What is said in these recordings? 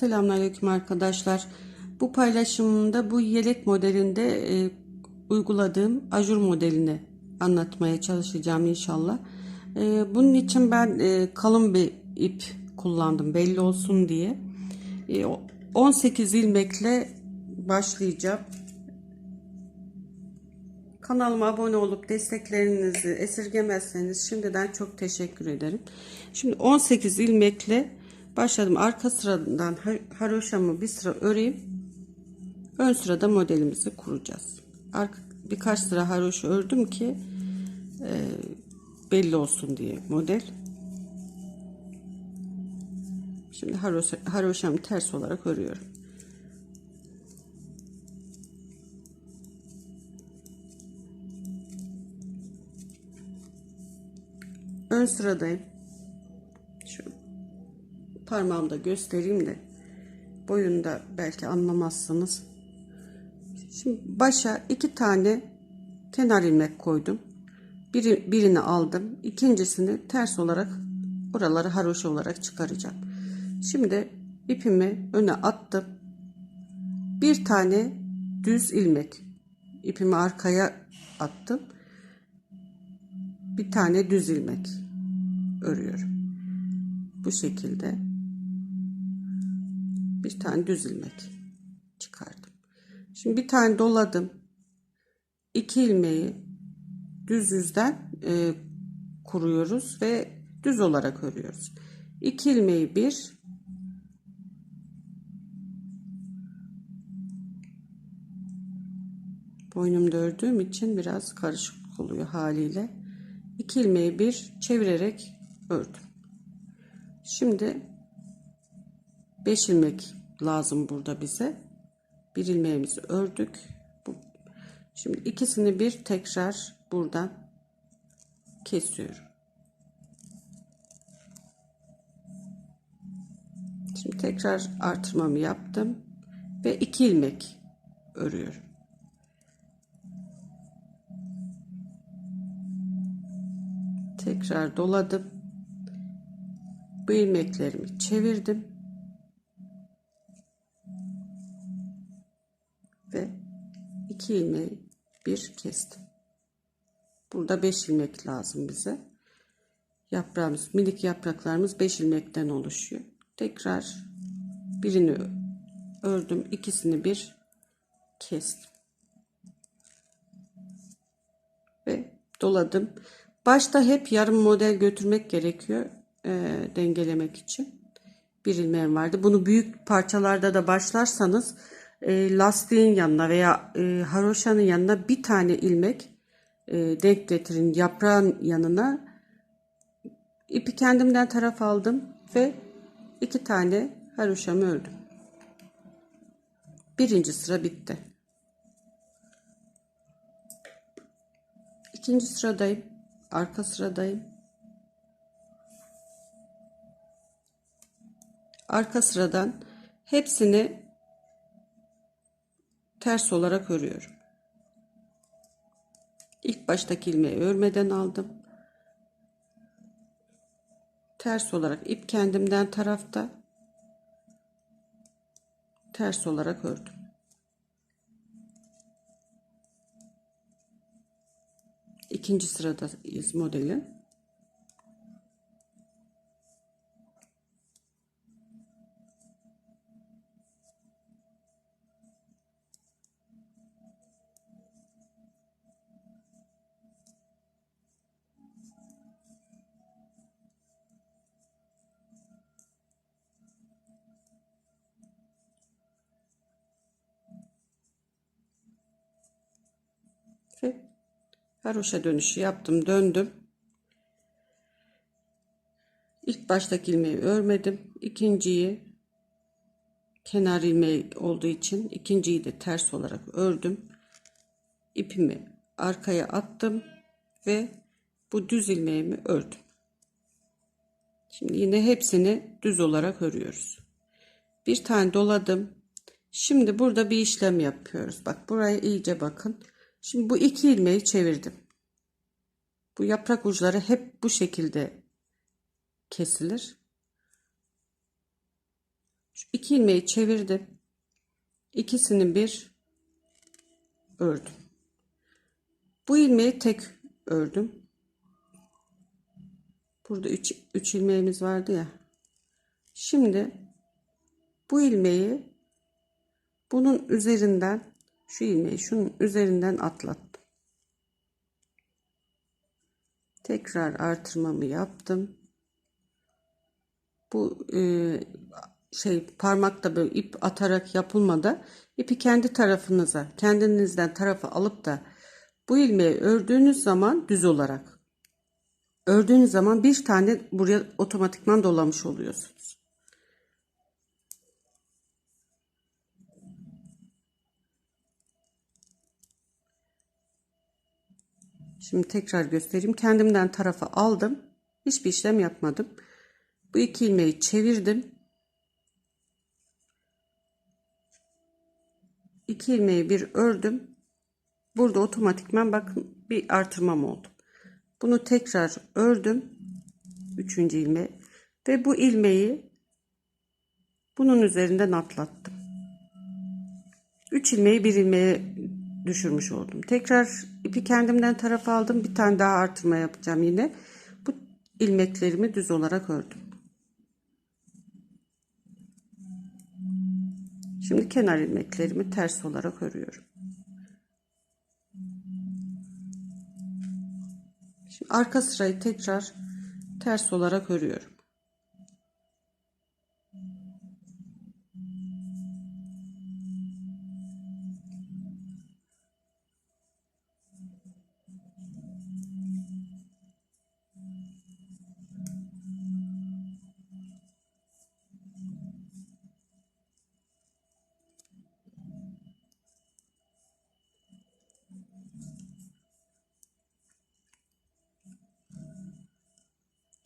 Selamünaleyküm arkadaşlar. Bu paylaşımımda bu yelek modelinde e, uyguladığım ajur modelini anlatmaya çalışacağım inşallah. E, bunun için ben e, kalın bir ip kullandım belli olsun diye. E, 18 ilmekle başlayacağım. Kanalıma abone olup desteklerinizi esirgemezseniz şimdiden çok teşekkür ederim. Şimdi 18 ilmekle başladım. Arka sıradan haroşamı bir sıra öreyim. Ön sırada modelimizi kuracağız. Arka, birkaç sıra haroşa ördüm ki e, belli olsun diye model. Şimdi haroşa, haroşamı ters olarak örüyorum. ön sıradayım. Parmağımda göstereyim de boyunda belki anlamazsınız. Şimdi başa iki tane kenar ilmek koydum. Biri, birini aldım. İkincisini ters olarak oraları haroşa olarak çıkaracağım. Şimdi ipimi öne attım. Bir tane düz ilmek ipimi arkaya attım bir tane düz ilmek örüyorum. Bu şekilde bir tane düz ilmek çıkardım. Şimdi bir tane doladım. İki ilmeği düz yüzden e, kuruyoruz ve düz olarak örüyoruz. İki ilmeği bir boynumda ördüğüm için biraz karışık oluyor haliyle. 2 ilmeği bir çevirerek ördüm. Şimdi 5 ilmek lazım burada bize. Bir ilmeğimizi ördük. Şimdi ikisini bir tekrar buradan kesiyorum. Şimdi tekrar artırmamı yaptım ve 2 ilmek örüyorum. tekrar doladım. Bu ilmeklerimi çevirdim. Ve iki ilmeği bir kestim. Burada beş ilmek lazım bize. Yaprağımız, minik yapraklarımız beş ilmekten oluşuyor. Tekrar birini ördüm, ikisini bir kestim. Ve doladım. Başta hep yarım model götürmek gerekiyor e, dengelemek için. Bir ilmeğim vardı. Bunu büyük parçalarda da başlarsanız e, lastiğin yanına veya e, haroşanın yanına bir tane ilmek e, denk getirin. Yaprağın yanına ipi kendimden taraf aldım ve iki tane haroşamı ördüm. Birinci sıra bitti. İkinci sıradayım arka sıradayım. Arka sıradan hepsini ters olarak örüyorum. İlk baştaki ilmeği örmeden aldım. Ters olarak ip kendimden tarafta ters olarak ördüm. ikinci sıradayız modelin. Ve haroşa dönüşü yaptım döndüm. İlk baştaki ilmeği örmedim. İkinciyi kenar ilmeği olduğu için ikinciyi de ters olarak ördüm. İpimi arkaya attım ve bu düz ilmeğimi ördüm. Şimdi yine hepsini düz olarak örüyoruz. Bir tane doladım. Şimdi burada bir işlem yapıyoruz. Bak buraya iyice bakın Şimdi bu iki ilmeği çevirdim. Bu yaprak uçları hep bu şekilde kesilir. Şu iki ilmeği çevirdim. İkisini bir ördüm. Bu ilmeği tek ördüm. Burada 3 3 ilmeğimiz vardı ya. Şimdi bu ilmeği bunun üzerinden şu ilmeği şunun üzerinden atlattım. Tekrar artırmamı yaptım. Bu e, şey parmakta böyle ip atarak yapılmadı. İpi kendi tarafınıza, kendinizden tarafa alıp da bu ilmeği ördüğünüz zaman düz olarak ördüğünüz zaman bir tane buraya otomatikman dolamış oluyorsunuz. Şimdi tekrar göstereyim. Kendimden tarafa aldım. Hiçbir işlem yapmadım. Bu iki ilmeği çevirdim. İki ilmeği bir ördüm. Burada otomatikman bakın bir artırmam oldu. Bunu tekrar ördüm. Üçüncü ilmeği. Ve bu ilmeği bunun üzerinden atlattım. Üç ilmeği bir ilmeğe düşürmüş oldum. Tekrar ipi kendimden tarafa aldım. Bir tane daha artırma yapacağım yine. Bu ilmeklerimi düz olarak ördüm. Şimdi kenar ilmeklerimi ters olarak örüyorum. Şimdi arka sırayı tekrar ters olarak örüyorum.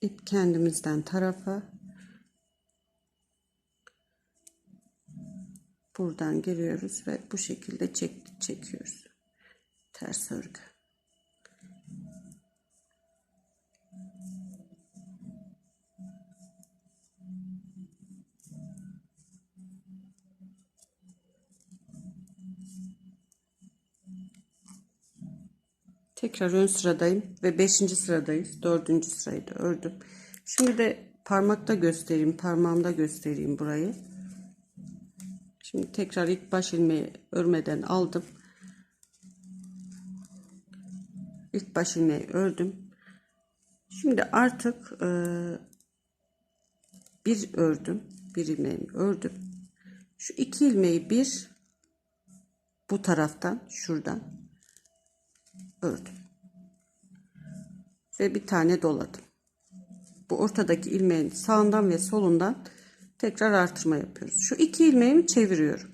İp kendimizden tarafa buradan giriyoruz ve bu şekilde çek, çekiyoruz. Ters örgü. Tekrar ön sıradayım ve 5. sıradayız. 4. sırayı da ördüm. Şimdi de parmakta göstereyim, parmağımda göstereyim burayı. Şimdi tekrar ilk baş ilmeği örmeden aldım. İlk baş ilmeği ördüm. Şimdi artık e, bir ördüm. Bir ilmeğimi ördüm. Şu iki ilmeği bir bu taraftan şuradan ördüm. Ve bir tane doladım. Bu ortadaki ilmeğin sağından ve solundan tekrar artırma yapıyoruz. Şu iki ilmeğimi çeviriyorum.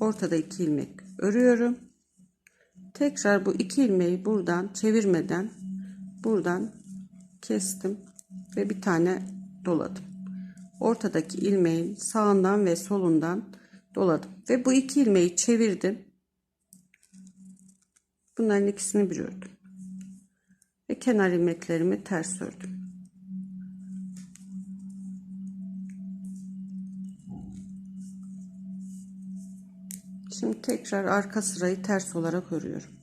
Ortada iki ilmek örüyorum. Tekrar bu iki ilmeği buradan çevirmeden buradan kestim ve bir tane doladım. Ortadaki ilmeğin sağından ve solundan doladım ve bu iki ilmeği çevirdim. Bunların ikisini bir ördüm. Ve kenar ilmeklerimi ters ördüm. Şimdi tekrar arka sırayı ters olarak örüyorum.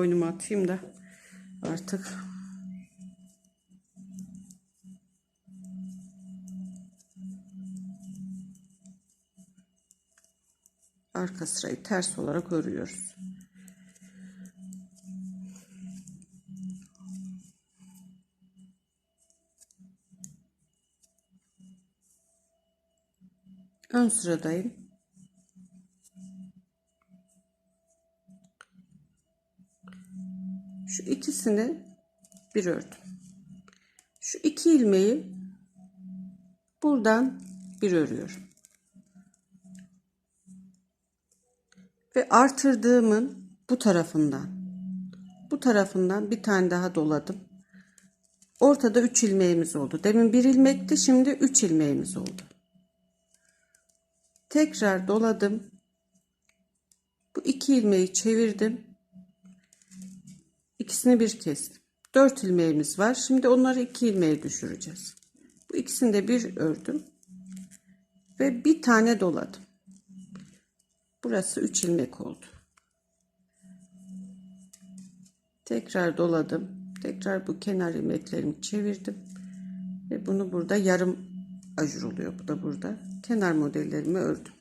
Boynuma atayım da artık arka sırayı ters olarak örüyoruz. Ön sıradayım. Şu ikisini bir ördüm. Şu iki ilmeği buradan bir örüyorum. Ve artırdığımın bu tarafından bu tarafından bir tane daha doladım. ortada 3 ilmeğimiz oldu. Demin bir ilmekti şimdi 3 ilmeğimiz oldu. Tekrar doladım. Bu iki ilmeği çevirdim. İkisini bir kestim. 4 ilmeğimiz var. Şimdi onları 2 ilmeğe düşüreceğiz. Bu ikisini de bir ördüm. Ve bir tane doladım. Burası 3 ilmek oldu. Tekrar doladım. Tekrar bu kenar ilmeklerimi çevirdim. Ve bunu burada yarım ajur oluyor. Bu da burada. Kenar modellerimi ördüm.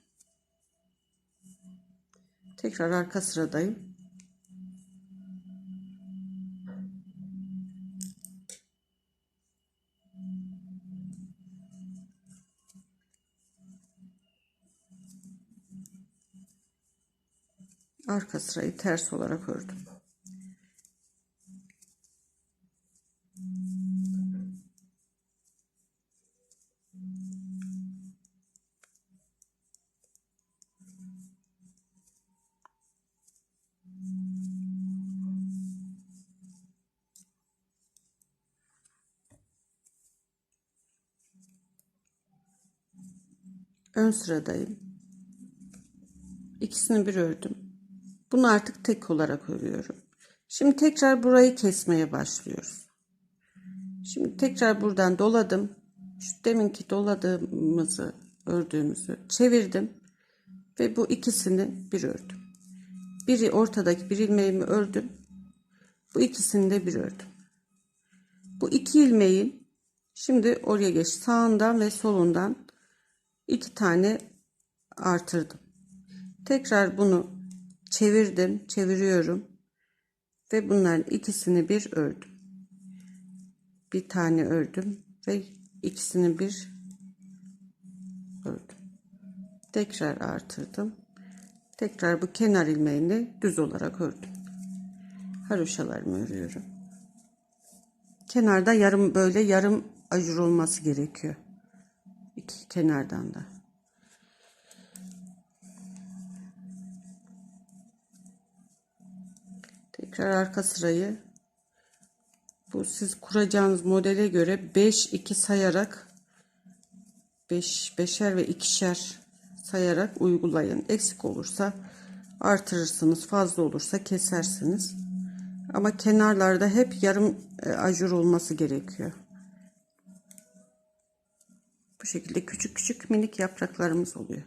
Tekrar arka sıradayım. Arka sırayı ters olarak ördüm. Ön sıradayım. İkisini bir ördüm. Bunu artık tek olarak örüyorum. Şimdi tekrar burayı kesmeye başlıyoruz. Şimdi tekrar buradan doladım. Şu deminki doladığımızı ördüğümüzü çevirdim. Ve bu ikisini bir ördüm. Biri ortadaki bir ilmeğimi ördüm. Bu ikisini de bir ördüm. Bu iki ilmeğin şimdi oraya geç sağından ve solundan iki tane artırdım. Tekrar bunu çevirdim, çeviriyorum ve bunların ikisini bir ördüm. Bir tane ördüm ve ikisini bir ördüm. Tekrar artırdım. Tekrar bu kenar ilmeğini düz olarak ördüm. Haroşalarımı örüyorum. Kenarda yarım böyle yarım ajur olması gerekiyor. İki kenardan da. Tekrar arka sırayı bu siz kuracağınız modele göre 5 2 sayarak 5 beşer ve ikişer sayarak uygulayın. Eksik olursa artırırsınız, fazla olursa kesersiniz. Ama kenarlarda hep yarım e, ajur olması gerekiyor. Bu şekilde küçük küçük minik yapraklarımız oluyor.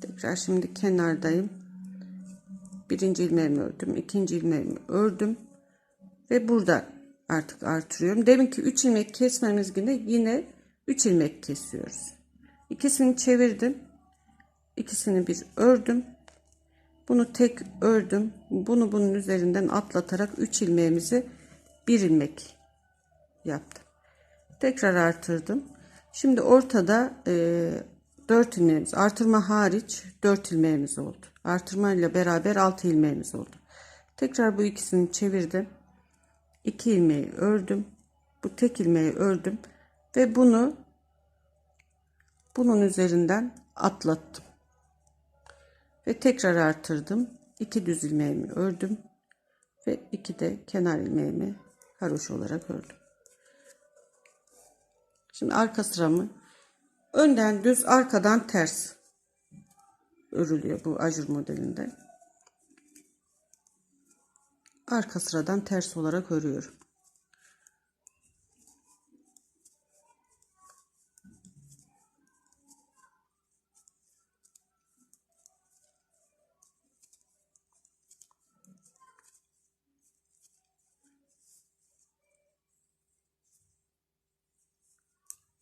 Tekrar şimdi kenardayım. Birinci ilmeğimi ördüm. ikinci ilmeğimi ördüm. Ve burada artık artırıyorum. Deminki 3 ilmek kesmemiz yine yine 3 ilmek kesiyoruz. İkisini çevirdim. İkisini bir ördüm. Bunu tek ördüm. Bunu bunun üzerinden atlatarak 3 ilmeğimizi bir ilmek yaptım. Tekrar artırdım. Şimdi ortada e, 4 ilmeğimiz artırma hariç 4 ilmeğimiz oldu. Artırma ile beraber 6 ilmeğimiz oldu. Tekrar bu ikisini çevirdim. 2 ilmeği ördüm. Bu tek ilmeği ördüm ve bunu bunun üzerinden atlattım. Ve tekrar artırdım. 2 düz ilmeğimi ördüm ve 2 de kenar ilmeğimi haroşa olarak ördüm. Şimdi arka sıramı önden düz arkadan ters örülüyor bu ajur modelinde. Arka sıradan ters olarak örüyorum.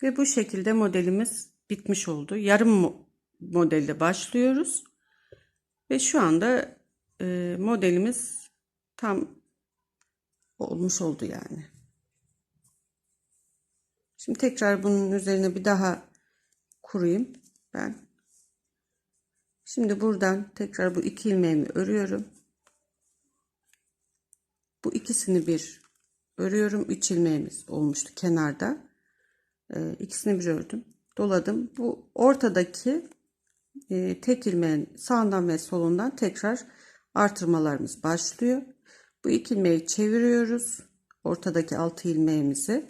Ve bu şekilde modelimiz bitmiş oldu. Yarım modelde başlıyoruz. Ve şu anda e, modelimiz tam olmuş oldu yani. Şimdi tekrar bunun üzerine bir daha kurayım ben. Şimdi buradan tekrar bu iki ilmeğimi örüyorum. Bu ikisini bir örüyorum. Üç ilmeğimiz olmuştu kenarda. Ee, ikisini bir ördüm. Doladım. Bu ortadaki e, tek ilmeğin sağından ve solundan tekrar artırmalarımız başlıyor. Bu iki ilmeği çeviriyoruz. Ortadaki altı ilmeğimizi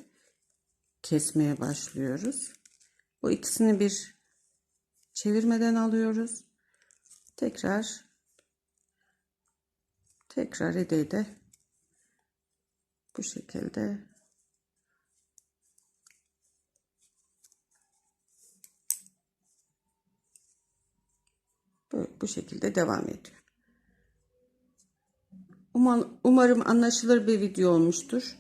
kesmeye başlıyoruz. Bu ikisini bir çevirmeden alıyoruz. Tekrar tekrar ede de bu şekilde bu, şekilde devam ediyor. Umarım anlaşılır bir video olmuştur.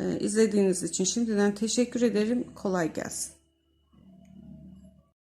Ee, izlediğiniz için şimdiden teşekkür ederim. Kolay gelsin.